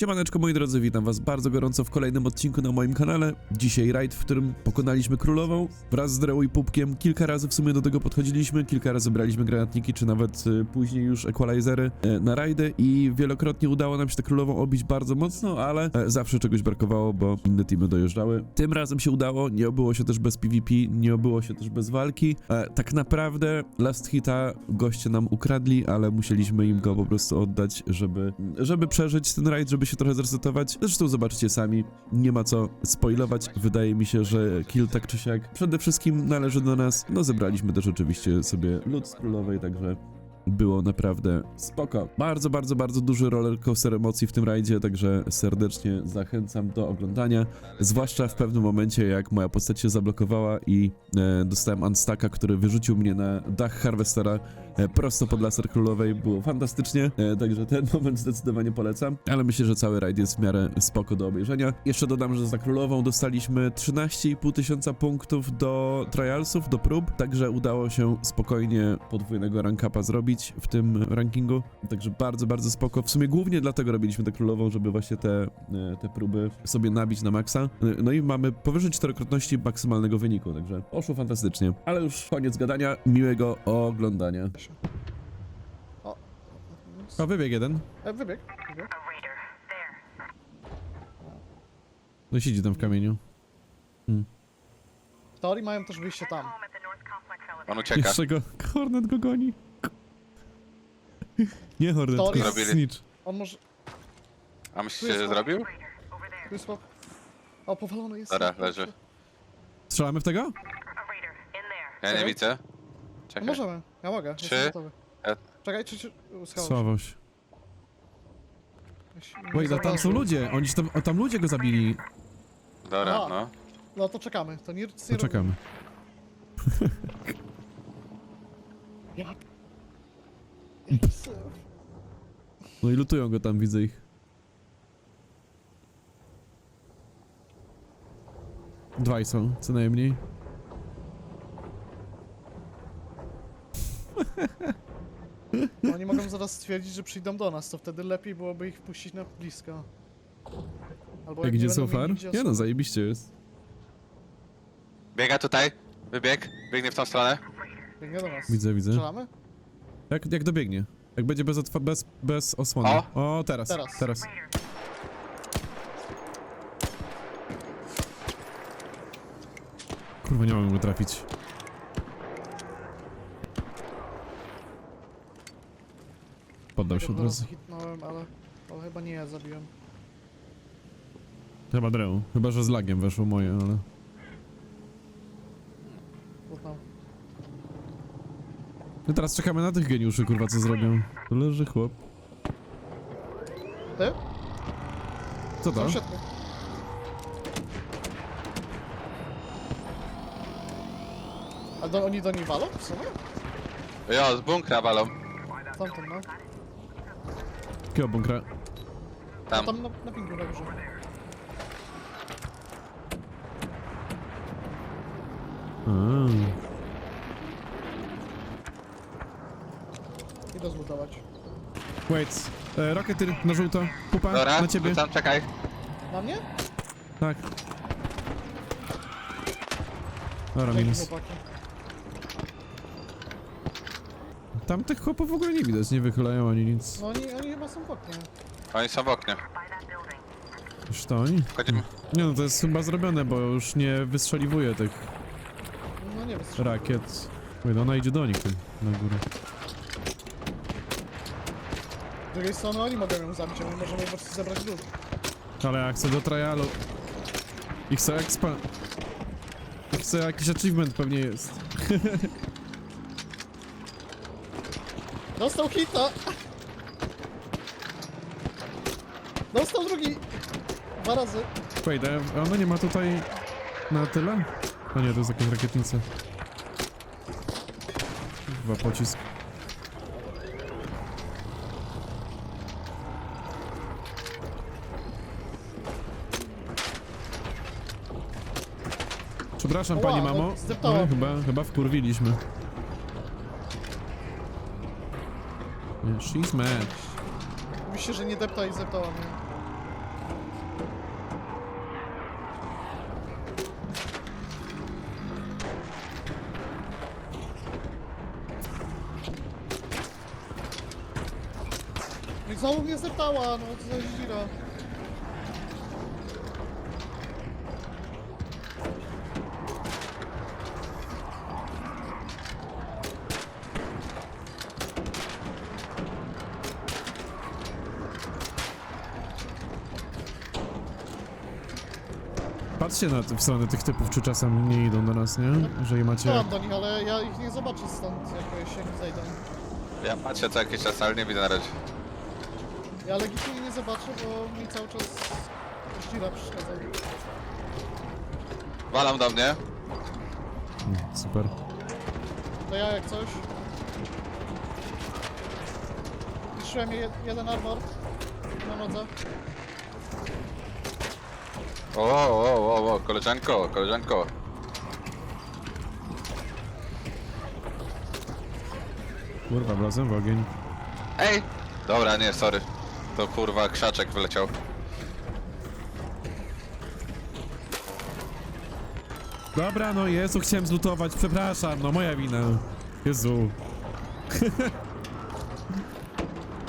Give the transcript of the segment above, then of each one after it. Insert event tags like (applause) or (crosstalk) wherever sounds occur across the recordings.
Siemaneczko moi drodzy, witam was bardzo gorąco w kolejnym odcinku na moim kanale. Dzisiaj rajd, w którym pokonaliśmy królową wraz z Dreą i Pupkiem. Kilka razy w sumie do tego podchodziliśmy, kilka razy braliśmy granatniki, czy nawet y, później już equalizery e, na rajdy i wielokrotnie udało nam się tę królową obić bardzo mocno, ale e, zawsze czegoś brakowało, bo inne teamy dojeżdżały. Tym razem się udało, nie obyło się też bez PvP, nie obyło się też bez walki. E, tak naprawdę last hita goście nam ukradli, ale musieliśmy im go po prostu oddać, żeby, żeby przeżyć ten rajd, żeby się trochę zresetować. Zresztą zobaczycie sami, nie ma co spoilować. Wydaje mi się, że kill tak czy siak przede wszystkim należy do nas. No zebraliśmy też oczywiście sobie lód z królowej, także było naprawdę spoko. Bardzo, bardzo, bardzo duży rollercoaster emocji w tym rajdzie, także serdecznie zachęcam do oglądania. Zwłaszcza w pewnym momencie, jak moja postać się zablokowała i e, dostałem unstacka, który wyrzucił mnie na dach Harvestera prosto pod laser królowej. Było fantastycznie, e, także ten (laughs) moment zdecydowanie polecam. Ale myślę, że cały rajd jest w miarę spoko do obejrzenia. Jeszcze dodam, że za królową dostaliśmy 13,5 tysiąca punktów do trialsów, do prób, także udało się spokojnie podwójnego rank upa zrobić w tym rankingu. Także bardzo, bardzo spoko. W sumie głównie dlatego robiliśmy tę królową, żeby właśnie te, e, te próby sobie nabić na maksa. E, No i mamy powyżej czterokrotności maksymalnego wyniku, także poszło fantastycznie. Ale już koniec gadania, miłego oglądania. O. O, wybieg jeden. E, wybieg, wybieg. No siedzi tam w kamieniu. W teorii mają też wyjście tam. On ucieka. Jeszcze go, Hornet go goni. Nie Hornet, To tylko zrobili. Snitch. On może... A myślicie, że zrobił? Tu jest. O, powalony jest. Dobra, leży. Strzelamy w tego? Ja nie widzę. No Czekaj. możemy, ja mogę, Trzy. jestem gotowy. Ja- Czekaj, czy... czy... Schował się. Sławo się. Jeśli nie Wait, a tam są ludzie, oni się tam, a tam ludzie go zabili. Dobra, Aha. no. No to czekamy, to nic nie czekamy. robimy. (laughs) Ja... Jezu. No i lutują go tam, widzę ich. Dwaj są, co najmniej. (laughs) No, Oni mogą zaraz stwierdzić, że przyjdą do nas, to wtedy lepiej byłoby ich wpuścić na blisko. Albo Jak nie idzie będą so mieli far? nigdzie Nie no, zajebiście jest. Biega tutaj. Wybieg. Biegnie w tą stronę. Biegnie do nas. Widzę, widzę. Strzelamy? Jak, jak dobiegnie? Jak będzie bez, otwa- bez, bez osłony. O! O, teraz, Teraz. teraz. Kurwa, nie mogę go trafić. Poddał się od razu. hitnąłem, ale... Ale chyba nie ja zabiłem. Chyba dreł. Chyba, że z lagiem weszło moje, ale... Uznał. No teraz czekamy na tych geniuszy, kurwa, co zrobią. Tu leży chłop. Ty? Co to? A do, oni do niej walą w sumie? Jo, z bunkra walą. Tamten, no. Jakiego bunkra? Tam. tam na, na pingu na górze. A, Idę zlutować. Wait. E, Rocketeer na żółto. Pupa, Dobra, na ciebie. tam czekaj. Na mnie? Tak. Dobra, Dzięki, minus. chłopaki. Tam tych chłopów w ogóle nie widać, nie wychylają ani nic. No oni, oni chyba są w oknie. Oni są w oknie. Już to oni? Wchodzimy. Nie no, to jest chyba zrobione, bo już nie wystrzeliwuje tych No nie rakiet. Wait, ona idzie do nich tam, na górę. Z drugiej strony oni mogą ją zabić, a my możemy po prostu zebrać lód. Ale ja chcę do trialu. I chcę expa. I chcę jakiś achievement pewnie jest. (laughs) Dostał hita! Dostał drugi! Dwa razy. Wait, a ona nie ma tutaj na tyle? No nie, to jest jakaś rakietnica. Chyba pocisk. Przepraszam Ła, pani no, mamo. No, chyba, chyba wkurwiliśmy. She's mad. Myślę, że nie depta i zeptała mnie. No i znowu mnie zeptała, no co za zira. Patrzcie na w stronę tych typów, czy czasem nie idą do nas, nie? Jeżeli macie... Chciałam do nich, ale ja ich nie zobaczę stąd, jak się nie zejdą. Ja patrzę co jakiś czas, ale nie widzę na razie. Ja legitymnie nie zobaczę, bo mi cały czas Jira przeszkadza. Walam do mnie. Super. To ja jak coś. Zniszczyłem je, jeden armor na nodze. O, o, o, o, koleżanko, koleżanko. Kurwa, wlazłem w ogień. Ej! Dobra, nie, sorry. To kurwa krzaczek wyleciał. Dobra, no Jezu, chciałem zlutować, przepraszam, no moja wina. Jezu. (laughs)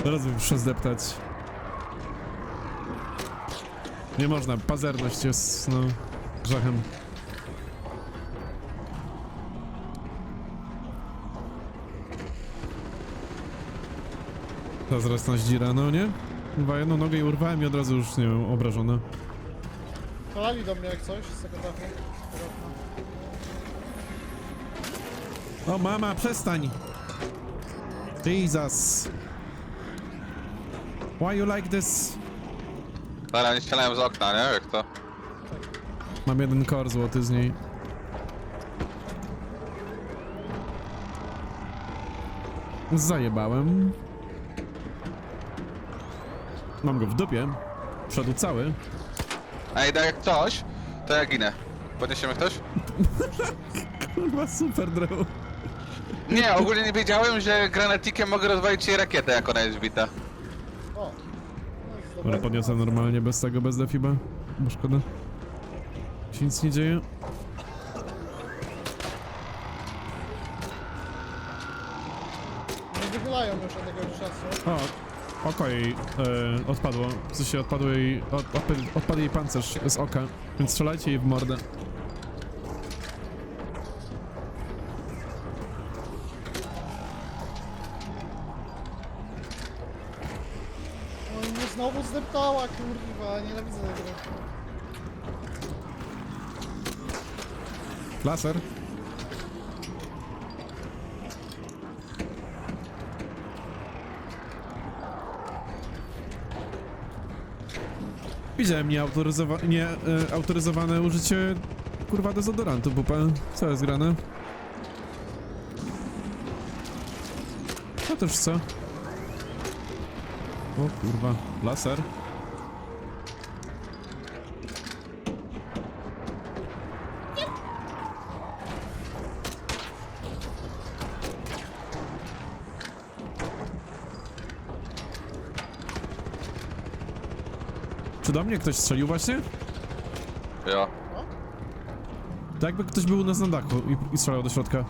Teraz bym muszę zdeptać. Nie można, pazerność jest, no, grzechem. To zaraz nas dzira, no nie? Chyba jedną nogę i urwałem i od razu już, nie wiem, obrażona. Polali do mnie jak coś z tego dachu. O mama, przestań! Jesus! Why you like this? Dobra, nie strzelałem z okna, nie? Jak to? Mam jeden kor złoty z niej. Zajebałem. Mam go w dupie. Wszedł cały. Ej, tak jak coś, to ja ginę. Podniesiemy ktoś? (laughs) Kurwa, super drew. Nie, ogólnie nie wiedziałem, że granatikiem mogę rozwalić jej rakietę, jak ona jest wbita. Dobra, podniosę normalnie, bez tego, bez defiba. Bo szkoda. Się nic nie dzieje. Nie wychylają już od tego czasu. O, oko jej e, odpadło. W sensie odpadł jej, od, odpadł jej pancerz z oka, więc strzelajcie jej w mordę. No i mnie znowu zdeptała, kurwa, nienawidzę tego. Laser. Widziałem nieautoryzowa nie, e, użycie kurwa dezodorantu, pupa. Co jest grane? No też co? O kurwa, laser. Do mnie ktoś strzelił właśnie? No? Tak jakby ktoś był u nas na dachu i, i strzelał do środka.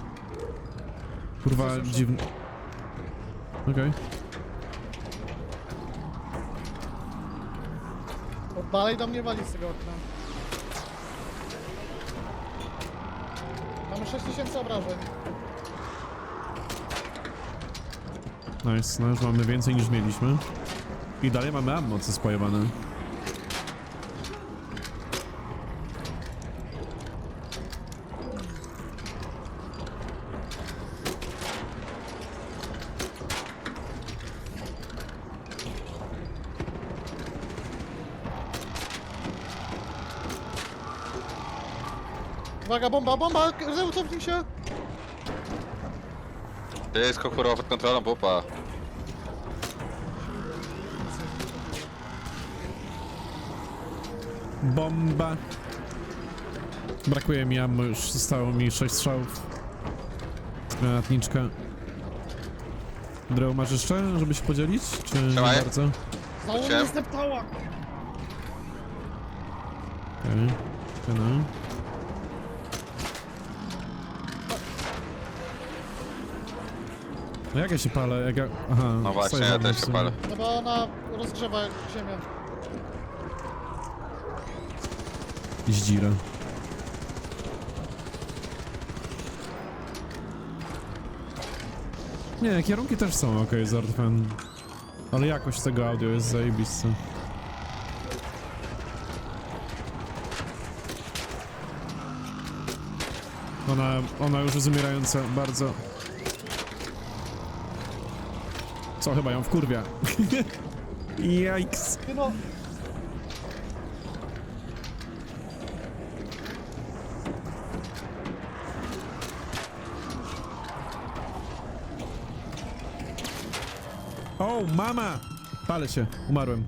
Kurwa, dziwny. Okej. Bo dalej do mnie wali z tego okna. Mamy 6000 obrażeń. Nice, no już mamy więcej niż mieliśmy. I dalej mamy ammo, co spajowane. Uwaga, bomba, bomba! Zeł, cofnij się! Wszystko kurwa pod kontrolą, pupa. Bomba. Brakuje mi ammo, już zostało mi 6 strzałów. Granatniczka. Drew, masz jeszcze, żeby się podzielić? Czy nie Trzymaj. bardzo? Okej. Znowu Chciałem. mnie zdeptała! Okay. No. Jak ja się palę? Jak ja... Aha, No właśnie, stoję ja też się palę. No bo ona rozgrzewa ziemię. Zdzira. Nie, kierunki też są ok, Zordfan. Ale jakość tego audio jest zajebista. Ona, ona już jest umierająca bardzo. Co, chyba ją wkurwia. (laughs) Jajks. No, O, mama! Palę się, umarłem.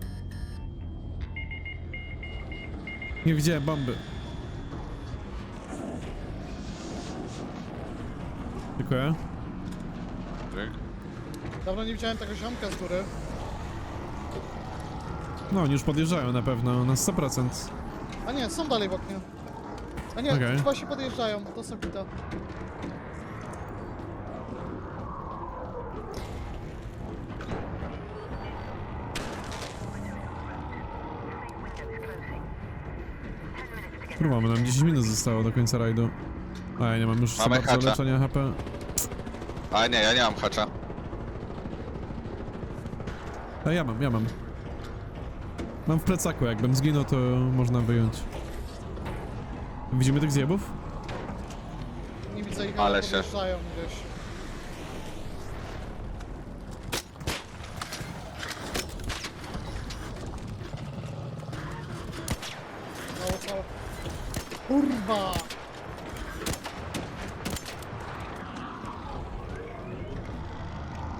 Nie widziałem bomby. Dziękuję. Dawno nie widziałem tego ziomka z góry. No, oni już podjeżdżają na pewno, na 100%. A nie, są dalej w oknie. A nie, Okej. chyba się podjeżdżają, to są kita. Kurwa, bo nam 10 minut zostało do końca rajdu. A ja nie mam już za Mamy bardzo hacza. leczenia HP. A nie, ja nie mam hacza. A ja mam, ja mam. Mam w plecaku, jakbym zginął, to można wyjąć. Widzimy tych zjebów? Nie widzę ich, Ale się. podjeżdżają gdzieś. Mało. Kurwa!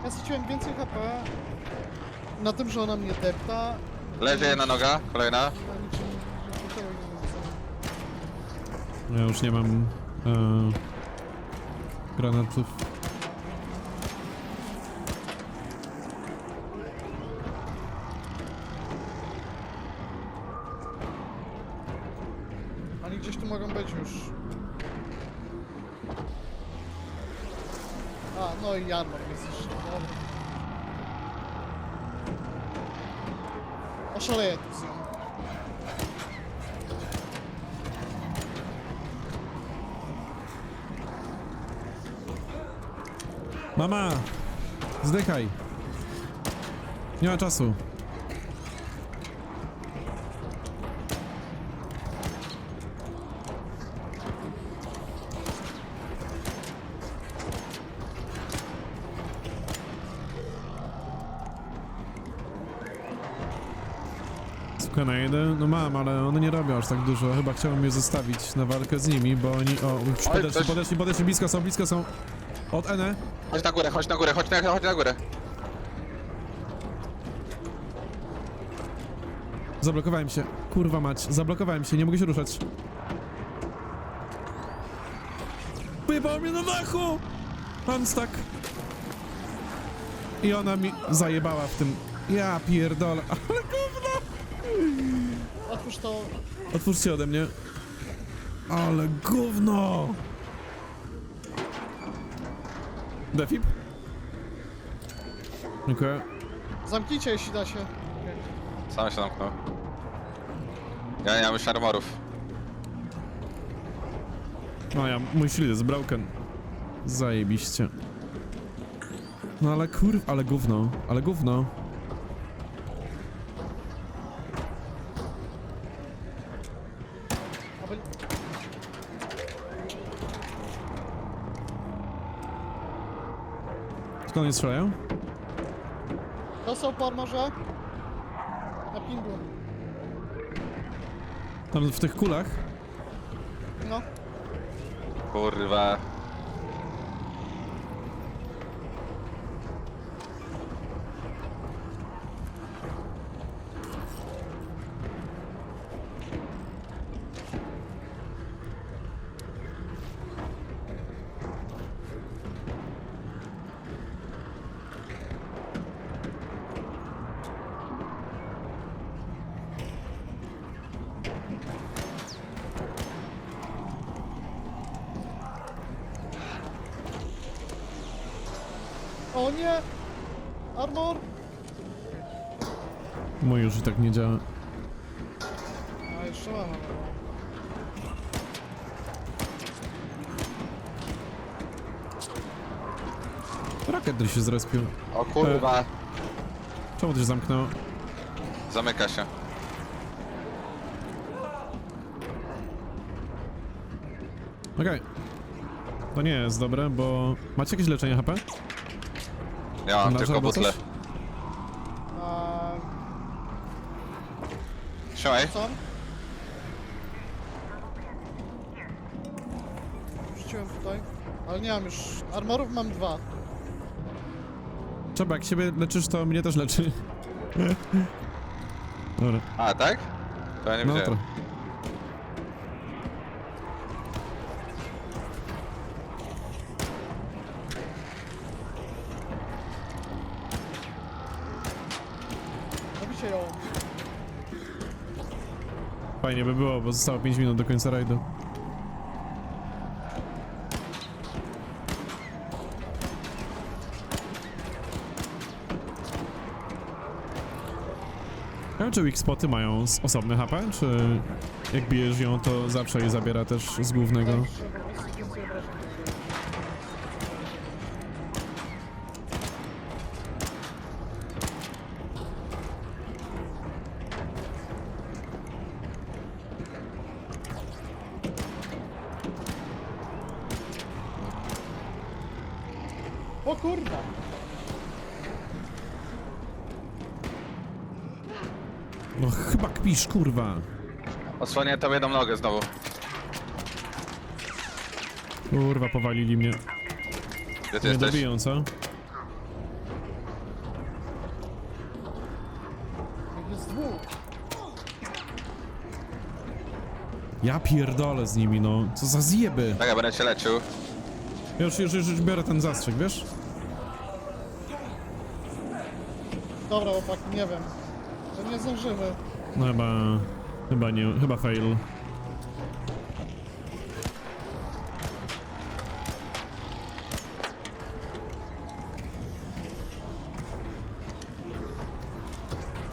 Ja straciłem więcej HP na tym, że ona mnie depta. Leży jedna noga, kolejna. Niczym Ja już nie mam e, granatów. Oni gdzieś tu mogą być już. A, no i Jarmor jest jeszcze. Dobra. Nią. Mama! Zdychaj! Nie ma czasu. Jeden? No mam, ale one nie robią aż tak dużo. Chyba chciałbym je zostawić na walkę z nimi, bo oni... O, już Oj, podeszli, coś- podeszli, podeszli, blisko są, blisko są. Od N. Chodź na górę, chodź na górę, chodź na, chodź na górę. Zablokowałem się. Kurwa mać, zablokowałem się, nie mogę się ruszać. Wyjebał mnie na dachu! Unstuck. I ona mi zajebała w tym. Ja pierdolę, (laughs) ale gówno! Otwórz to. Otwórzcie ode mnie. Ale gówno! Defib? Dziękuję. Zamknijcie, jeśli da się. Sam się zamknął. Ja nie mam już armorów. No ja, mój shield jest broken. Zajebiście. No ale kurw, ale gówno, ale gówno. Skąd oni strzelają? Dostał po armorze. Na pingu. Tam w tych kulach? No. Kurwa. Armor! Mój już i tak nie działa. A, jeszcze mam armor. Rakiet się zrespił. O kurwa. Czemu to się zamknęło? Zamyka się. Okej. To nie jest dobre, bo... Macie jakieś leczenie HP? Ja mam Bandaże tylko albo butle. coś? A, Trzymaj. co? Rzuciłem tutaj. Ale nie mam już. Armorów mam dwa. Trzeba, jak siebie leczysz, to mnie też leczy. Dobra, A, tak? To ja nie no wiedziałem. to. Fajnie by było, bo zostało 5 minut do końca rajdu. Nie wiem, czy weak spoty mają osobne HP, czy jak bijesz ją, to zawsze je zabiera też z głównego. Tak, że po prostu więcej obrażeń. O kurwa! No kpisz, kurwa. Osłonię tobie jedną nogę znowu. Kurwa, powalili mnie. Gdzie ty Nie jesteś? dobiją, co? Jest dwóch. Ja pierdolę z nimi, no. Co za zjeby. Tak, ja będę się leczył. Już, już, już, już biorę ten zastrzyk, wiesz? Dobra, chłopaki, nie wiem. To nie zdążymy. No chyba... Chyba nie, chyba fail.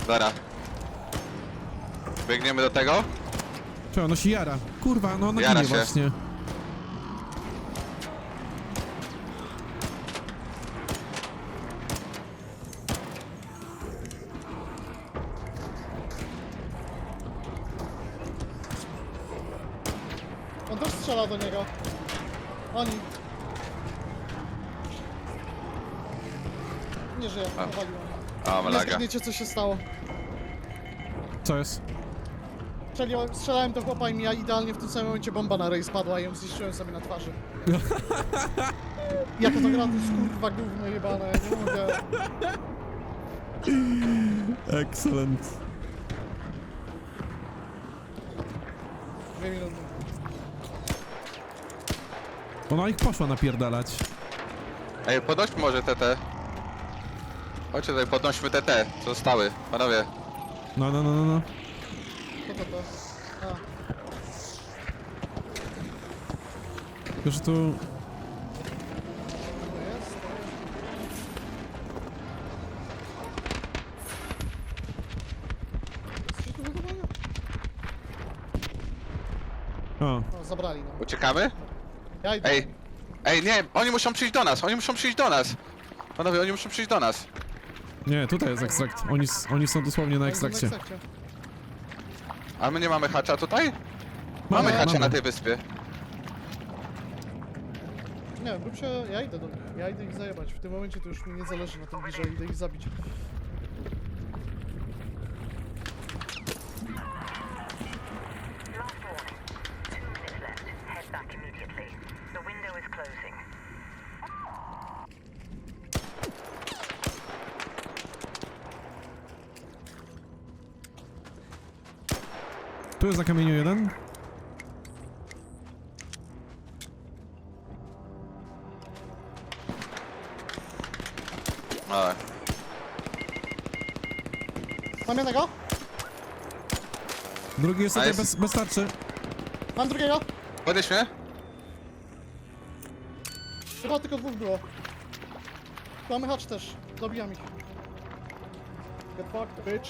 Dobra. Biegniemy do tego? Czy ono się jara? Kurwa, no ona Jara ginie się. właśnie. Strzela do niego. Oni. Nie żyje, A. powaliłem. A, Nie zgadniecie co się stało. Co jest? Strzeliłem, strzelałem do chłopa i mi idealnie w tym samym momencie bomba na rej spadła i ją zniszczyłem sobie na twarzy. (laughs) Jaka to gra, to jest kurwa gówno jebane, nie mogę. Excellent. Dwie minuty. Ona ich poszła napierdalać. Ej, podnośmy może TT. Chodźcie tutaj, podnośmy TT, co zostały. Panowie, No, no, no, no, no. Co to to? A, że tu... to jest? Coś wychowania? O, O, zabrali no. uciekamy? Ja idę. Ej, ej, nie, oni muszą przyjść do nas, oni muszą przyjść do nas. Panowie, oni muszą przyjść do nas. nie, tutaj jest ekstrakt. Oni, s- oni są dosłownie na ekstrakcie. A my nie mamy hacza tutaj? Mamy hacza na tej wyspie. Nie, rób się, ja idę do nich. Ja idę ich zajebać. W tym momencie to już mi nie zależy na tym bliżej, idę ich zabić. Jest na kamieniu jeden. Ale. Mam jednego? Drugi jest A tutaj jest- bez, bez tarczy. Mam drugiego? Podnieś mnie? Chyba tylko dwóch było. Mamy hacz też. Dobijam ich. Get fucked, bitch.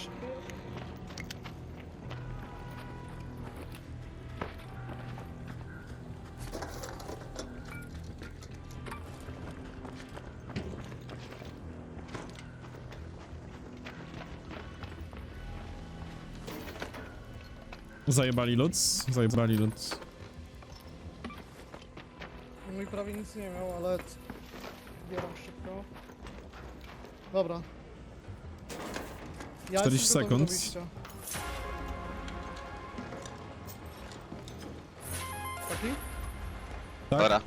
Zajebali lód, zajebali lód. Mój prawie nic nie miał, ale... Bieram szybko. Dobra. Ja 40 jestem gotowy do sekund. wyjścia. Taki? Tak? Dobra.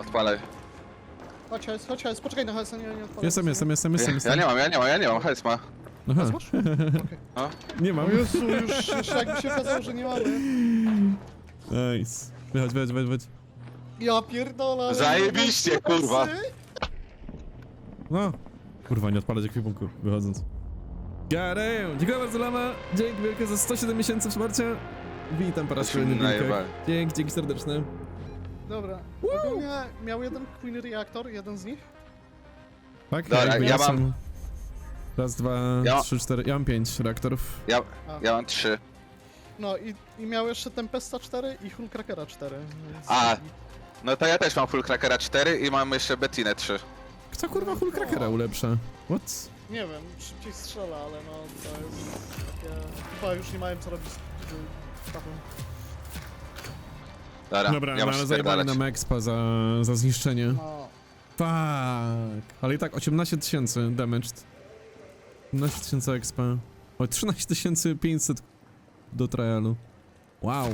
Odpalaj. Chodź, Hajs, chodź, Hajs, poczekaj na Hajsa, nie, nie odpalaj. Jestem, jestem, jestem, jestem, Ja, jestem. ja nie mam, ja nie mam, ja nie mam, hajs ma. Aha, Masz? No. (laughs) nie mam. O Jezu, już, już jakby się okazało, że nie mamy. Nice. Wychodź, wychodź, wychodź, wychodź. Ja pierdolę. ale Zajebiście, kurwa. No. Kurwa, nie odpalać ekwipunku, wychodząc. Damn. Dziękuję bardzo, Lama. Dzięki wielkie za 107 miesięcy wsparcia. Witam po raz kolejny w. Dzięki, dzięki serdeczne. Dobra. Ogólnie miał jeden Queen Reactor, jeden z nich. Tak? Dobra, jakby ja są- mam- Raz, dwa, Ja- trzy, cztery. Ja mam pięć reaktorów. Ja, ja mam trzy. No i, i miał jeszcze Tempesta 4 i Hulkrakera 4. Więc... A. No to ja też mam Full Crackera 4 i mam jeszcze Bettinę 3. Kto kurwa Hulkrakera ulepsza? What? Nie wiem, szybciej strzela, ale no to jest takie... Chyba już nie mają co robić z sztabem. Dobra, Dobra, ja no, muszę ale zajebali spierdalać. nam expa za, za zniszczenie. No. Fuck. Ale i tak 18 tysięcy damaged. 18 tysięcy expa. O, 13 500 do trialu. Wow.